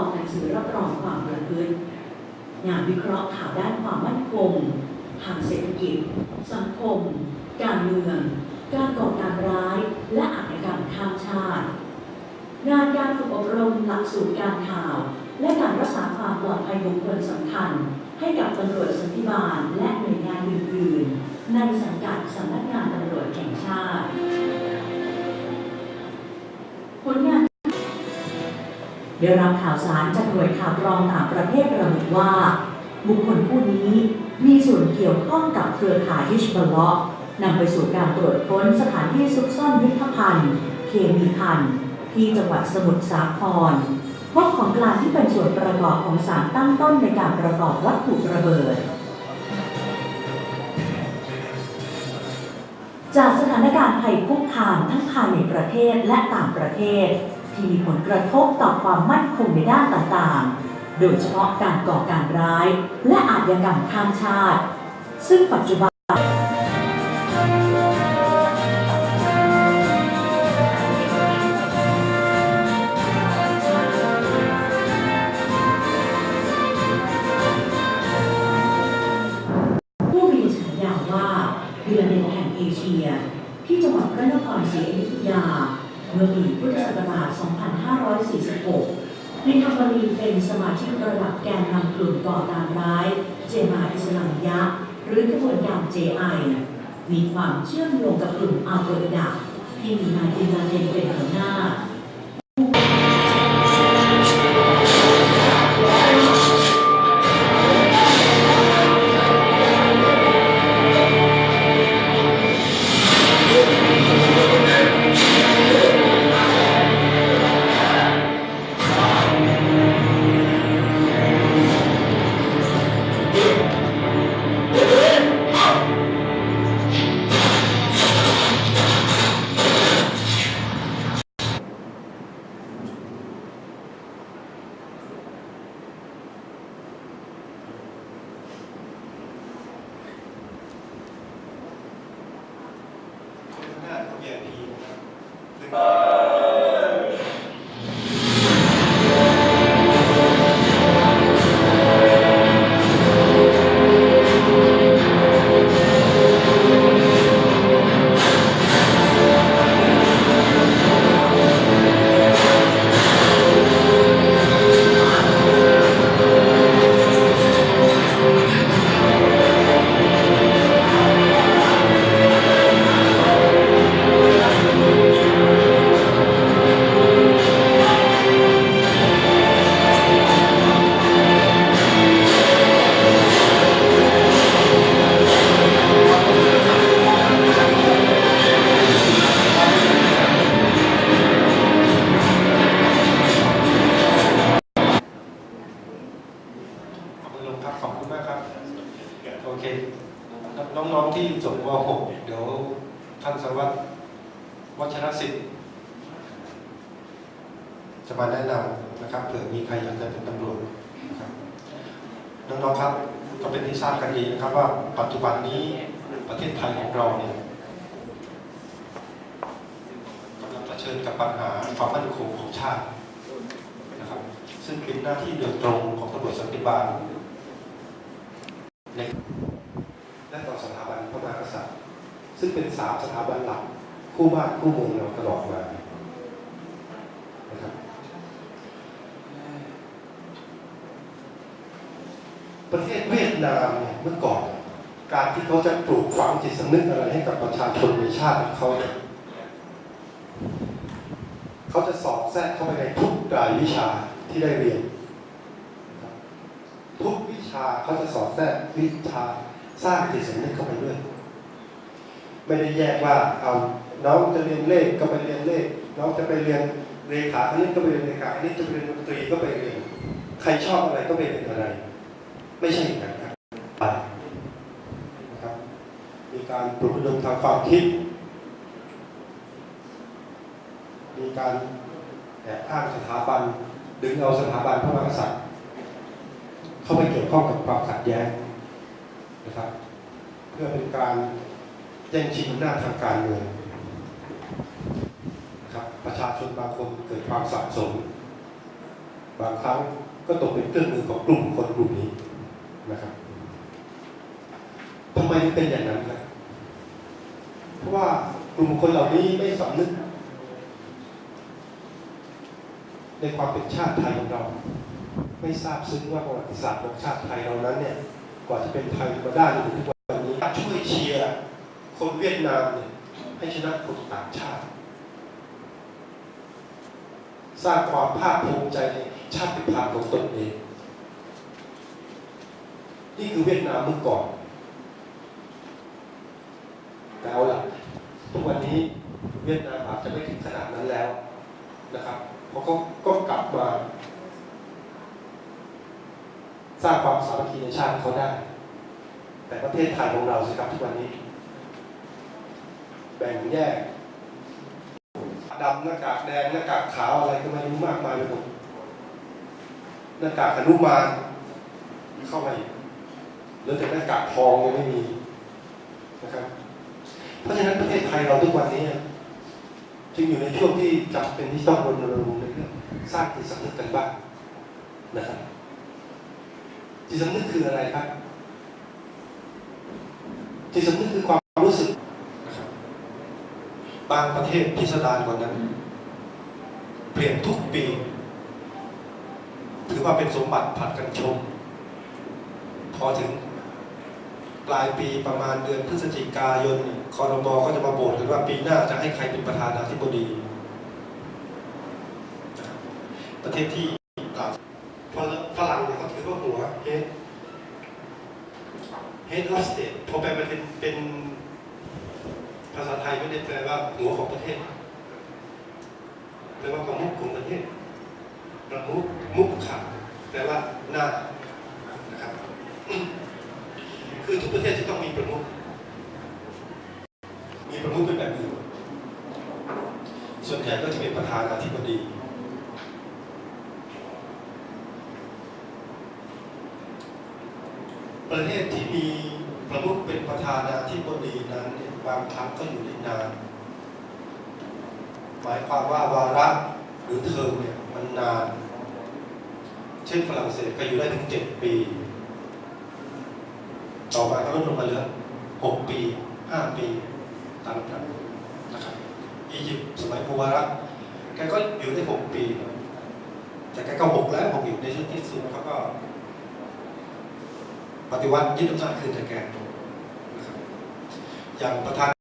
อออกหนังสือรับรองความประพฤติงานวิเคราะห์ข่าวด้านความมั่นคงทางเศรษฐกิจ สังคม การเมือง การก่อการร้าย และอาชญากรรมข้ามชาติ งานการฝึกอบรมหลักสูตรการข่าว และการรักษาความปลอดภัยบุคคลสำคัญ ให้กับตำรวจสันติบาลและหน่วยงานอื่นๆ ในสังกัดสำนักงานตำรวจแห่งชาติ ได้รับข่าวสารจากหน่วยข่าวกรองต่างประเทศระบุว่า บุคคลผู้นี้มีส่วนเกี่ยวข้องกับเครือข่ายฮิชบลลาะนำไปสู่การตรวจค้นสถานที่ซุกซ่อนยุทธภัณฑ์ เคมีภัณฑ์ที่จังหวัดสมุทรสาครพบของกลางที่เป็นส่วนประกอบของสารตั้งต้นในการประกอบวัตถุระเบิด จากสถานการณ์ภัยคุกคามทั้งภายในประเทศและต่างประเทศ ที่มีผลกระทบต่อความมั่นคงในด้านต่างๆ โดยเฉพาะการก่อการร้าย และอาชญากรรมข้ามชาติ ซึ่งปัจจุบันผู้มีฉายาว่าพีระมิดแห่งเอเชีย ที่จังหวัดพระนครศรีอยุธยา เมื่อปีพุทธศักราช 2546ในทำบรีเป็นสมาชิกระดับแกนนำกลุ่มก่อการร้าย เจมาอิสลามยะ หรือกระบวนการ JI มีความเชื่อมโยงกับกลุ่มอัลกอริดะที่มีนายอินลาเดนเป็น ท่านสารวัตรวัชรสิทธิ์จะมาแนะนำนะครับเผื่อมีใครอยากจะเป็นตำรวจนะครับน้องๆครับก็เป็นที่ทราบกันดีนะครับว่าปัจจุบันนี้ประเทศไทยของเราเนี่ยกำลังเผชิญกับปัญหาความมั่นคงของชาตินะครับซึ่งเป็นหน้าที่โดยตรงของตำรวจสันติบาลในและต่อสถาบันพระมหากษัตริย์ ซึ่งเป็นสามสถาบันหลักคู่บ้านคู่เมืองเราตลอดมานะครับประเทศเวียดนามเนี่ยเมื่อก่อน การที่เขาจะปลูกฝังจิตสำนึกอะไรให้กับประชาชนในชาติของเขาเนี่ยเขาจะสอดแทรกเข้าไปในทุกรายวิชาที่ได้เรียน ทุกวิชาเขาจะสอดแทรกวิชาสร้างจิตสำนึกเข้าไปด้วย ไม่ได้แยกว่าเอาน้องจะเรียนเลขก็ไปเรียนเลข น้องจะไปเรียนเลขาอันนี้ก็ไปเรียนเลขาอันนี้จะไปเรียนดนตรีก็ไปเรียน ใครชอบอะไรก็ไปเรียนอะไร ไม่ใช่อย่างนั้นครับปนะครับ มีการปลุกระดมทางความคิด มีการแอบอ้างสถาบันดึงเอาสถาบันพระมหากษัตริย์เข้าไปเกี่ยวข้องกับความขัดแย้งนะครับ เพื่อเป็นการ แย่งชิงอำนาจทางการเมืองชาชนบางคนเกิดความสับสนบางครั้งก็ตกเป็นเครื่องมือของกลุ่มคนกลุ่มนี้นะครับทำไมเป็นอย่างนั้นครับเพราะว่ากลุ่มคนเหล่านี้ไม่สำนึก ในความเป็นชาติไทยของเรา ไม่ทราบซึ้งว่าประวัติศาสตร์ของชาติไทยเรานั้นเนี่ยกว่าจะเป็นไทยมาได้จนถึงทุกวัน คนเวียดนามเนี่ยให้ชนะคนต่างชาติ สร้างความภาคภูมิใจในชาติพันธุ์ของตนเอง นี่คือเวียดนามเมื่อก่อนแต่เอาล่ะทุกวันนี้เวียดนามอาจจะไม่ถึงขนาดนั้นแล้วนะครับเพราะเขาก็กลับมาสร้างความสามัคคีในชาติเขาได้ แต่ประเทศไทยของเราสิครับทุกวันนี้ แบ่งแยกดำหน้ากากแดงหน้ากากขาวอะไรก็ไม่รู้มากมายไปหมดหน้ากากอนุมานเข้ามาอีกเหลือแต่หน้ากากทองยังไม่มีนะครับ เพราะฉะนั้นประเทศไทยเราทุกวันนี้จึงอยู่ในช่วงที่จำเป็นที่ต้องรณรงค์ในเรื่องสร้างจิตสำนึกกันบ้างนะครับจิตสำนึกคืออะไรครับจิตสำนึกคือความรู้สึกนะครับ บางประเทศพิสดารกว่านั้น เปลี่ยนทุกปี ถือว่าเป็นสมบัติผัดกันชม พอถึงปลายปีประมาณเดือนพฤศจิกายนคอรมอก็จะมาโบสกันว่าปีหน้าจะให้ใครเป็นประธานาธิบดี ประเทศที่อ่าฝรั่งเนี่ยเขาถือว่าหัว head head of state พอแปลเป็นเป็นาษาไทยไม่ได้แปลว่าหัวของประเทศแปลว่าประมุขของประเทศประมุขมุขขาแปลว่าหน้านะครับ คือทุกประเทศที่ต้องมีประมุขมีประมุขเป็นแบบอื่นส่วนใหญ่ก็จะเป็นประธานาธิบดีประเทศที่มีประมุขเป็นประธานาธิบดีนั้นเนี่ย บางครั้งก็อยู่ได้นาน หมายความว่าวาระหรือเทอมเนี่ยมันนาน เช่นฝรั่งเศสก็อยู่ได้ถึงเจ็ดปี ต่อมาก็ลดลงมาเหลือหกปีห้าปีตามลำดับนะครับอียิปต์สมัยมูบารักแกก็อยู่ได้หกปีแต่แกก็หกแล้วหกอีกในชุดที่สุดเขาก็ปฏิวัติยึดอำนาจคืนจากแก อย่างประธาน